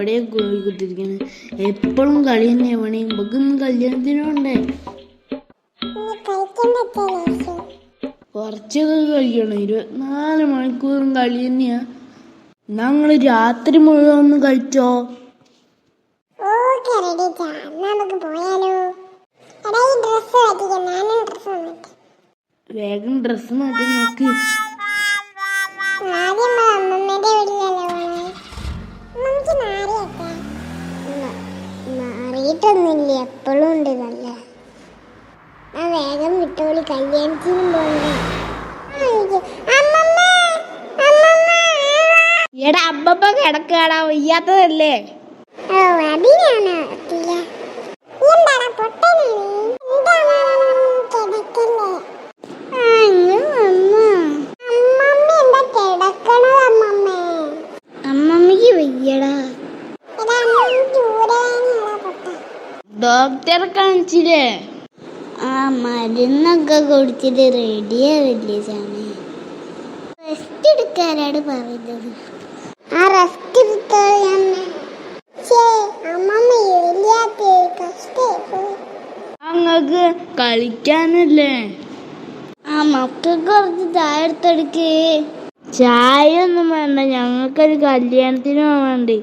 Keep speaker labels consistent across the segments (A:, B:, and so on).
A: എവിടെയാ കുത്തിരിക്കുന്നത് എപ്പോഴും കളി തന്നെ എവിടെയും നമുക്കൊന്നും കല്യാണത്തിനുണ്ടേ. കുറച്ചൊക്കെ കളിക്കണം ഇരുപത്തിനാല് മണിക്കൂറും കളി തന്നെയാ. ഞങ്ങൾ രാത്രി മുഴുവൻ ഒന്ന് കളിച്ചോ?
B: ഓക്കെ റെഡി ചാ എന്നാ നമുക്ക് പോയാലോ? എടാ ഈ ഡ്രസ്സ് മാറ്റിക്കാം. ഞാനും ഡ്രസ്സ് മാറ്റി
A: വേഗം ഡ്രസ്സ് മാറ്റി നോക്ക്.
B: വേഗം വിട്ടോളി കല്യാണത്തിനും പോകണ്ടേ അമ്മമ്മ അമ്മമ്മ
A: എടാ അമ്മപ്പ കിടക്കാടാ വയ്യാത്തതല്ലേ?
B: അമ്മമ്മ അമ്മമ്മ?
C: അമ്മമ്മക്ക് വയ്യടാ.
B: അമ്മമ്മ
A: ഡോക്ടറെ കാണിച്ചില്ലേ?
C: ആ മരുന്നൊക്കെ കൊടുത്തിട്ട് റെഡിയാവില്ലേ ചാമേ റെസ്റ്റ് എടുക്കാനാണ് പറയുന്നത്.
B: ആ റെസ്റ്റ് പോയി
A: കളിക്കാനല്ലേ?
C: ആ മക്കൾക്ക് കുറച്ച് ചായ എടുത്തെടുക്കേ.
A: ചായ ഒന്നും വേണ്ട ഞങ്ങൾക്കൊരു കല്യാണത്തിന് വേണ്ടി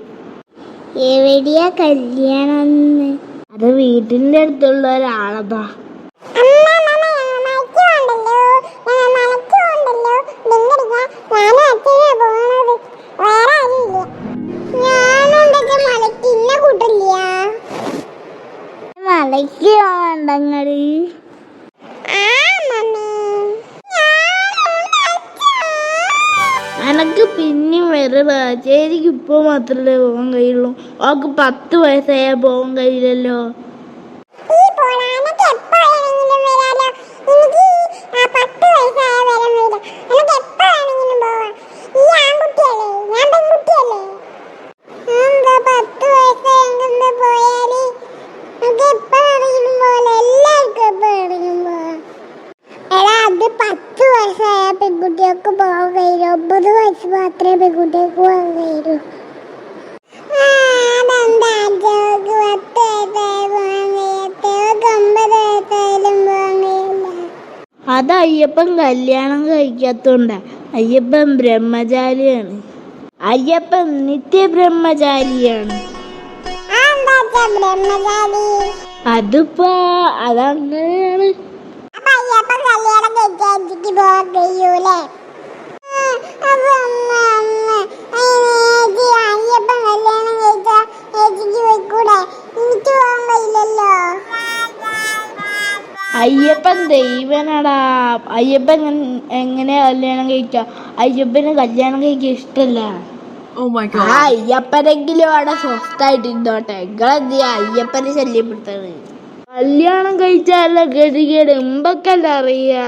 C: എവിടെയാ കല്യാണം
A: അത് വീട്ടിന്റെ അടുത്തുള്ള ഒരാളതാ. എനക്ക് പിന്നെ വരടാ ചേരിക്ക് ഇപ്പൊ മാത്രല്ലേ പോകാൻ കഴിയുള്ളൂ? അവക്ക് പത്ത് വയസ്സായ പോകാൻ കഴിയില്ലല്ലോ.
B: വയസ്സായ പെൺകുട്ടികൾക്ക് പോകാൻ കഴിയും ഒമ്പത് വയസ്സ് മാത്രമേ പെൺകുട്ടികൾക്ക് പോകാൻ കഴിയൂ കഴിയില്ല
A: അത് അയ്യപ്പൻ കല്യാണം കഴിക്കാത്തോണ്ട. അയ്യപ്പൻ ബ്രഹ്മചാരിയാണ്. അയ്യപ്പൻ
B: നിത്യ ബ്രഹ്മചാരിയാണ്
A: അതിപ്പോ അതങ്ങനെയാണ്.
B: അയ്യപ്പൻ കല്യാണം കഴിക്കാൻ എനിക്ക് പോകാൻ കഴിയൂലേ കല്യാണം കഴിച്ചാ ഏച്ചിക്ക് പോയിക്കൂടെ? എനിക്ക് പോകാൻ കഴിയില്ലല്ലോ
A: അയ്യപ്പൻ ദൈവനടാ. അയ്യപ്പൻ എങ്ങനെയാ എങ്ങനെ കല്യാണം കഴിക്ക? അയ്യപ്പന് കല്യാണം കഴിക്കാൻ ഇഷ്ടല്ല. ആ അയ്യപ്പനെങ്കിലും അവിടെ സ്വസ്ഥായിട്ട് ഇരുന്നോട്ടെ നിങ്ങളെന്ത് അയ്യപ്പനെ ശല്യപ്പെടുത്തത് കല്യാണം കഴിച്ചാല ഗതികേട് എമ്പക്കല്ല അറിയാ?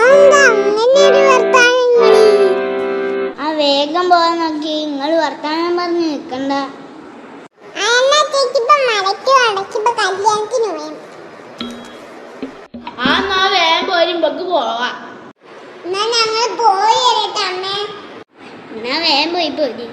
B: അതെന്താ? അങ്ങനെ ഒരു വർത്താനം
C: ആ വേഗം പോവാൻ നോക്കി. നിങ്ങൾ വർത്താനം പറഞ്ഞ് നിൽക്കണ്ട.
B: അതെന്നാ ചേച്ചിപ്പോ മലയ്ക്ക് കല്യാണത്തിന് പോയാ.
A: ആ നാ വേഗം പോരുമ്പക്ക് പോവാ.
B: എന്നാ ഞങ്ങൾ പോയി വരട്ടെ അമ്മേ.
C: എന്നാ വേഗം പോയി പോയി